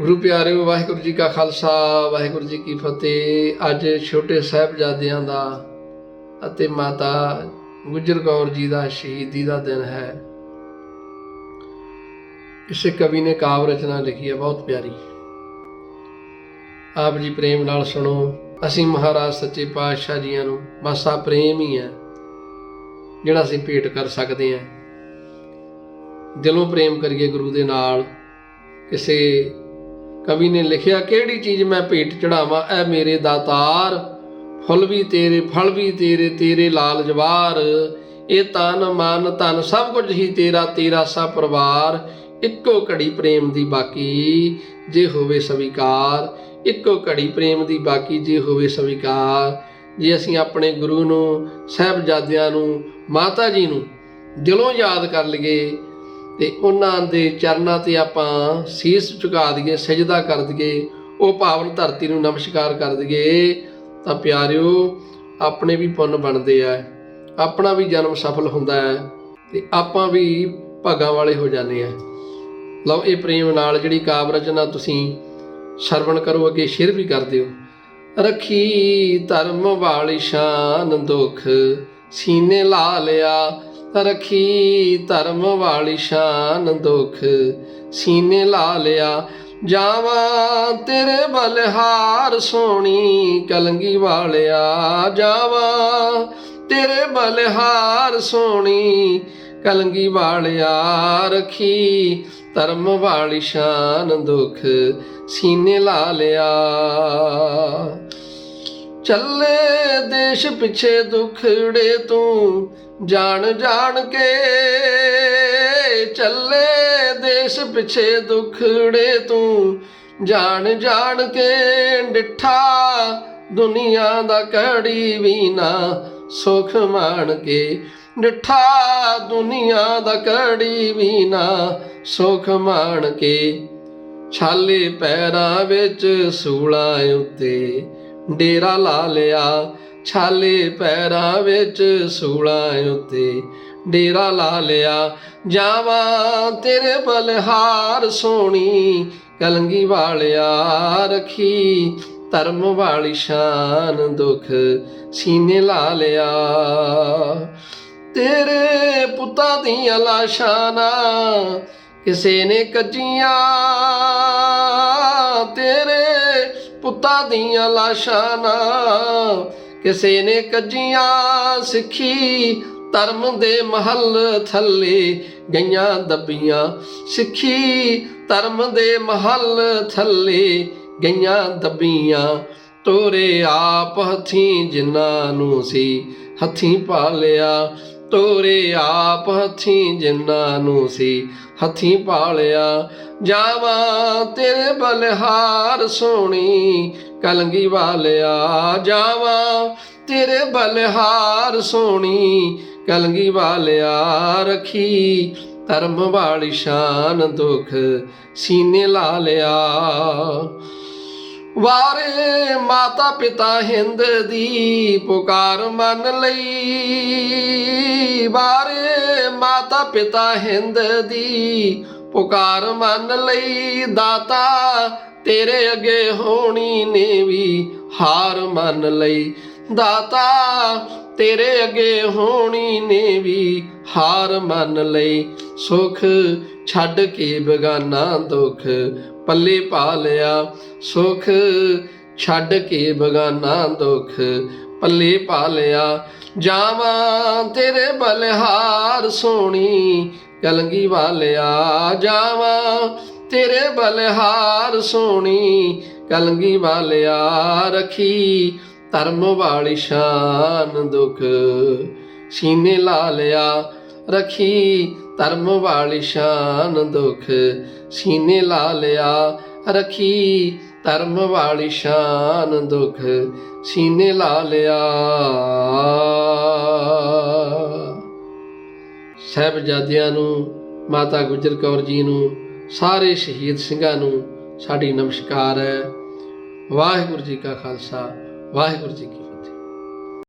ਗੁਰੂ ਪਿਆਰਿਓ ਵਾਹਿਗੁਰੂ ਜੀ ਕਾ ਖਾਲਸਾ, ਵਾਹਿਗੁਰੂ ਜੀ ਕੀ ਫਤਿਹ। ਅੱਜ ਛੋਟੇ ਸਾਹਿਬਜ਼ਾਦਿਆਂ ਦਾ ਅਤੇ ਮਾਤਾ ਗੁਜਰ ਕੌਰ ਜੀ ਦਾ ਸ਼ਹੀਦੀ ਦਾ ਦਿਨ ਹੈ। ਕਿਸੇ ਕਵੀ ਨੇ ਕਾਵ ਰਚਨਾ ਲਿਖੀ ਹੈ, ਬਹੁਤ ਪਿਆਰੀ। ਆਪ ਜੀ ਪ੍ਰੇਮ ਨਾਲ ਸੁਣੋ, ਅਸੀਂ ਮਹਾਰਾਜ ਸੱਚੇ ਪਾਤਸ਼ਾਹ ਜੀਆਂ ਨੂੰ ਮਾਸਾ ਪ੍ਰੇਮ ਹੀ ਹੈ, ਜਿਹੜਾ ਅਸੀਂ ਭੇਟ ਕਰ ਸਕਦੇ ਹਾਂ। ਦਿਲੋਂ ਪ੍ਰੇਮ ਕਰੀਏ ਗੁਰੂ ਦੇ ਨਾਲ, ਕਿਸੇ ਕਵੀ ਨੇ ਲਿਖਿਆ, ਕਿਹੜੀ ਚੀਜ਼ ਮੈਂ ਭੇਟ ਚੜਾਵਾਂ? ਐ ਮੇਰੇ ਦਾਤਾਰ। ਫੁੱਲ ਵੀ ਤੇਰੇ, ਫਲ ਵੀ ਤੇਰੇ ਤੇਰੇ ਲਾਲ ਜਵਾਰ। ਇਹ ਤਨ ਮਨ ਧਨ, ਸਭ ਕੁਝ ਹੀ ਤੇਰਾ ਤੇਰਾ ਸਾ ਪਰਿਵਾਰ। ਇੱਕੋ ਘੜੀ ਪ੍ਰੇਮ ਦੀ ਬਾਕੀ ਜੇ ਹੋਵੇ ਸਵੀਕਾਰ। ਇੱਕੋ ਘੜੀ ਪ੍ਰੇਮ ਦੀ ਬਾਕੀ ਜੇ ਹੋਵੇ ਸਵੀਕਾਰ। ਜੇ ਅਸੀਂ ਆਪਣੇ ਗੁਰੂ ਨੂੰ, ਸਹਿਬਜ਼ਾਦਿਆਂ ਨੂੰ, ਮਾਤਾ ਜੀ ਨੂੰ ਦਿਲੋਂ ਯਾਦ ਕਰ ਲਈਏ ਤੇ ਉਹਨਾਂ ਦੇ ਚਰਨਾਂ ਤੇ ਆਪਾਂ ਸੀਸ ਝੁਕਾ ਦਈਏ, ਸਜਦਾ ਕਰ ਦਈਏ, ਉਹ ਪਾਵਨ ਧਰਤੀ ਨੂੰ ਨਮਸਕਾਰ ਕਰ ਦਈਏ। ਤਾਂ ਪਿਆਰਿਓ, ਆਪਣੇ ਵੀ ਪੁੰਨ ਬਣਦੇ ਆ, ਆਪਣਾ ਵੀ ਜਨਮ ਸਫਲ ਹੁੰਦਾ ਹੈ ਤੇ ਆਪਾਂ ਵੀ ਭਾਗਾਂ ਵਾਲੇ ਹੋ ਜਾਂਦੇ ਆ। ਲਓ, ਇਹ ਪ੍ਰੇਮ ਨਾਲ ਜਿਹੜੀ ਕਾਵ ਰਚਨਾ ਤੁਸੀਂ ਸਰਵਣ ਕਰੋ, ਅੱਗੇ ਸ਼ੇਰ ਵੀ ਕਰ ਦਿਓ। ਰੱਖੀ ਧਰਮ ਵਾਲੀ ਸ਼ਾਨ, ਦੁਖ ਸੀਨੇ ਲਾ ਲਿਆ ਰਖੀ ਧਰਮ ਵਾਲੀ ਸ਼ਾਨ ਦੁਖ ਸੀਨੇ ਲਾ ਲਿਆ। ਜਾਵਾਂ ਤੇਰੇ ਬਲਿਹਾਰ ਸੋਣੀ ਕਲੰਗੀ ਵਾਲਿਆ। ਜਾਵਾਂ ਤੇਰੇ ਬਲਿਹਾਰ ਸੋਣੀ ਕਲੰਗੀ ਵਾਲਿਆ। ਰਖੀ ਧਰਮ ਵਾਲੀ ਸ਼ਾਨ ਦੁਖ ਸੀਨੇ ਲਾ ਲਿਆ। ਚੱਲੇ ਦੇਸ਼ ਪਿੱਛੇ ਦੁਖੜੇ ਤੂੰ, ਜਾਣ ਜਾਣ ਕੇ। ਚੱਲੇ ਦੇਸ਼ ਪਿੱਛੇ ਦੁਖੜੇ ਤੂੰ, ਜਾਣ ਜਾਣ ਕੇ। ਡਿਠਾ ਦੁਨੀਆ ਦਾ ਕੜੀ ਵੀ ਨਾ ਸੁਖ ਮਾਣ ਕੇ। ਡਿੱਠਾ ਦੁਨੀਆ ਦਾ ਕੜੀ ਵੀ ਨਾ ਸੁਖ ਮਾਣ ਕੇ। ਛਾਲੇ ਪੈਰਾਂ ਵਿੱਚ ਸੂਲਾਂ ਉੱਤੇ ਡੇਰਾ ਲਾ ਲਿਆ, ਛਾਲੇ ਪੈਰਾਂ ਵਿੱਚ ਸੂਲਾਂ ਉੱਤੇ। ਡੇਰਾ ਲਾ ਲਿਆ, ਜਾਵਾਂ ਤੇਰੇ ਬਲਹਾਰ ਸੋਣੀ, ਕਲੰਗੀ ਵਾਲਿਆ ਰਖੀ, ਧਰਮ ਵਾਲੀ ਸ਼ਾਨ ਦੁਖ ਸੀਨੇ ਲਾ ਲਿਆ। ਤੇਰੇ ਪੁੱਤਾਂ ਦੀਆਂ ਲਾਸ਼ਾਂ ਨਾ ਕਿਸੇ ਨੇ ਕੱਜੀਆਂ ਤੇਰੇ ਪੁੱਤਾਂ ਦੀਆਂ ਲਾਸ਼ਾਂ ਨਾ ਕਿਸੇ ਨੇ ਕੱਜੀਆਂ ਸਿੱਖੀ, ਧਰਮ ਦੇ ਮਹੱਲ ਥੱਲੇ ਗਈਆਂ ਦੱਬੀਆਂ ਸਿੱਖੀ, ਧਰਮ ਦੇ ਮਹੱਲ ਥੱਲੇ ਗਈਆਂ ਦੱਬੀਆਂ। ਤੋਰੇ ਆਪ ਹਥੀ ਜਿਨ੍ਹਾਂ ਨੂੰ ਸੀ ਹੱਥੀਂ ਪਾਲਿਆ ਤੋਰੇ ਆਪ ਹੱਥੀ ਜਿਨ੍ਹਾਂ ਨੂੰ ਸੀ ਹੱਥੀਂ ਪਾਲਿਆ। ਜਾਵਾਂ ਤੇਰੇ ਬਲਿਹਾਰ ਸੋਣੀ ਕਲੰਗੀ ਵਾਲਿਆ। ਜਾਵਾਂ ਤੇਰੇ ਬਲਿਹਾਰ ਸੋਣੀ ਕਲੰਗੀ ਵਾਲਿਆ। ਰਖੀ ਧਰਮ ਵਾਲੀ ਸ਼ਾਨ ਦੁਖ ਸੀਨੇ ਲਾ ਲਿਆ। ਵਾਰੇ ਮਾਤਾ ਪਿਤਾ ਹਿੰਦ ਦੀ ਪੁਕਾਰ ਮੰਨ ਲਈ। ਵਾਰੇ ਮਾਤਾ ਪਿਤਾ ਹਿੰਦ ਦੀ ਪੁਕਾਰ ਮੰਨ ਲਈ ਦਾਤਾ, ਤੇਰੇ ਅੱਗੇ ਹੋਣੀ ਨੇ ਵੀ ਹਾਰ ਮੰਨ ਲਈ। ਦਾਤਾ, ਤੇਰੇ ਅੱਗੇ ਹੋਣੀ ਨੇ ਵੀ ਹਾਰ ਮੰਨ ਲਈ। ਸੁਖ ਛੱਡ ਕੇ ਬਗਾਨਾ ਦੁੱਖ ਪੱਲੇ ਪਾ ਲਿਆ। ਸੁਖ ਛੱਡ ਕੇ ਬਗਾਨਾ ਦੁੱਖ ਪੱਲੇ ਪਾ ਲਿਆ। ਜਾਵਾਂ ਤੇਰੇ ਬਲਿਹਾਰ ਸੋਣੀ ਕਲੰਗੀ ਵਾਲਿਆ। ਜਾਵਾਂ ਤੇਰੇ ਬਲਿਹਾਰ ਸੋਣੀ ਕਲੰਗੀ ਵਾਲਿਆ। ਰਖੀ ਧਰਮ ਵਾਲੀ ਸ਼ਾਨ ਦੁਖ ਸੀਨੇ ਲਾ ਲਿਆ। ਰਖੀ ਧਰਮ ਵਾਲੀ ਸ਼ਾਨ ਦੁਖ ਸੀਨੇ ਲਾ ਲਿਆ। ਰਖੀ ਧਰਮ ਵਾਲੀ ਸ਼ਾਨ ਦੁਖ ਸੀਨੇ ਲਾ ਲਿਆ। ਸਹਿਬਜ਼ਾਦਿਆਂ ਨੂੰ, ਮਾਤਾ ਗੁਜਰ ਕੌਰ ਜੀ ਨੂੰ, ਸਾਰੇ ਸ਼ਹੀਦ ਸਿੰਘਾਂ ਨੂੰ ਸਾਡੀ ਨਮਸਕਾਰ ਹੈ। ਵਾਹਿਗੁਰੂ ਜੀ ਕਾ ਖਾਲਸਾ, ਵਾਹਿਗੁਰੂ ਜੀ ਕੀ